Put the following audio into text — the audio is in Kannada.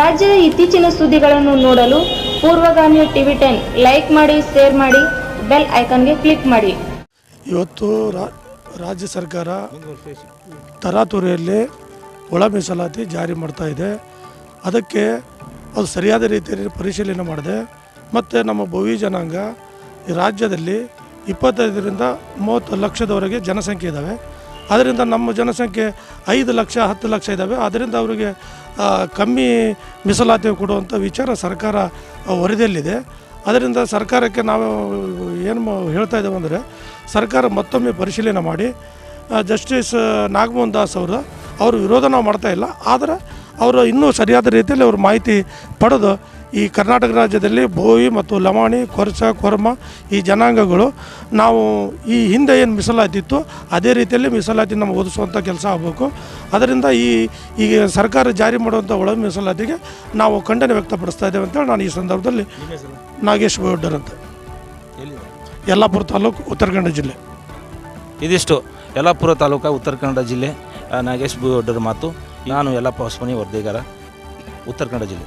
ರಾಜ್ಯದ ಇತ್ತೀಚಿನ ಸುದ್ದಿಗಳನ್ನು ನೋಡಲು ಪೂರ್ವಗಾಮಿ ಟಿವಿ ಟೆನ್ ಲೈಕ್ ಮಾಡಿ, ಶೇರ್ ಮಾಡಿ, ಬೆಲ್ ಐಕಾನ್ಗೆ ಕ್ಲಿಕ್ ಮಾಡಿ. ಇವತ್ತು ರಾಜ್ಯ ಸರ್ಕಾರ ತರಾತುರಿಯಲ್ಲಿ ಒಳ ಮೀಸಲಾತಿ ಜಾರಿ ಮಾಡ್ತಾ ಇದೆ. ಅದಕ್ಕೆ ಅದು ಸರಿಯಾದ ರೀತಿಯಲ್ಲಿ ಪರಿಶೀಲನೆ ಮಾಡಿದೆ. ಮತ್ತು ನಮ್ಮ ಭವಿ ಜನಾಂಗ ರಾಜ್ಯದಲ್ಲಿ ಇಪ್ಪತ್ತೈದರಿಂದ ಮೂವತ್ತು ಲಕ್ಷದವರೆಗೆ ಜನಸಂಖ್ಯೆ ಇದ್ದಾವೆ ಅದರಿಂದ ನಮ್ಮ ಜನಸಂಖ್ಯೆ ಐದು ಲಕ್ಷ, ಹತ್ತು ಲಕ್ಷ ಇದ್ದಾವೆ ಅದರಿಂದ ಅವರಿಗೆ ಕಮ್ಮಿ ಮೀಸಲಾತಿ ಕೊಡುವಂಥ ವಿಚಾರ ಸರ್ಕಾರ ವರದಿಯಲ್ಲಿದೆ. ಅದರಿಂದ ಸರ್ಕಾರಕ್ಕೆ ನಾವು ಏನು ಹೇಳ್ತಾ ಇದ್ದೇವೆ ಅಂದರೆ, ಸರ್ಕಾರ ಮತ್ತೊಮ್ಮೆ ಪರಿಶೀಲನೆ ಮಾಡಿ ಜಸ್ಟಿಸ್, ನಾಗಮೋಹನ್ ದಾಸ್ ಅವರು ಅವರು ವಿರೋಧ ನಾವು ಮಾಡ್ತಾ ಇಲ್ಲ. ಆದರೆ ಅವರು ಇನ್ನೂ ಸರಿಯಾದ ರೀತಿಯಲ್ಲಿ ಅವರು ಮಾಹಿತಿ ಪಡೆದು ಈ ಕರ್ನಾಟಕ ರಾಜ್ಯದಲ್ಲಿ ಭೋವಿ ಮತ್ತು ಲಮಾಣಿ ಕೊರ್ಸ ಕೊರ್ಮ ಈ ಜನಾಂಗಗಳು ನಾವು ಈ ಹಿಂದೆ ಏನು ಮೀಸಲಾತಿತ್ತು ಅದೇ ರೀತಿಯಲ್ಲಿ ಮೀಸಲಾತಿ ನಮಗೆ ಓದಿಸುವಂಥ ಕೆಲಸ ಆಗಬೇಕು. ಅದರಿಂದ ಈ ಈಗ ಸರ್ಕಾರ ಜಾರಿ ಮಾಡುವಂಥ ಒಳ ಮೀಸಲಾತಿಗೆ ನಾವು ಖಂಡನೆ ವ್ಯಕ್ತಪಡಿಸ್ತಾ ಇದ್ದೇವೆ ಅಂತೇಳಿ ನಾನು ಈ ಸಂದರ್ಭದಲ್ಲಿ ನಾಗೇಶ್ ಬೋಡ್ಡರ್ ಅಂತ. ಯಲ್ಲಾಪುರ ತಾಲೂಕು ಉತ್ತರ ಕನ್ನಡ ಜಿಲ್ಲೆ. ಇದಿಷ್ಟು ಯಲ್ಲಾಪುರ ತಾಲೂಕು ಉತ್ತರ ಕನ್ನಡ ಜಿಲ್ಲೆ ನಾಗೇಶ್ ಬುಡರ್ ಮಾತು. ನಾನು ಯಲ್ಲಪ್ಪ ಹೊಸಮನಿ ವರದಿಗಾರ ಉತ್ತರ ಕನ್ನಡ ಜಿಲ್ಲೆ.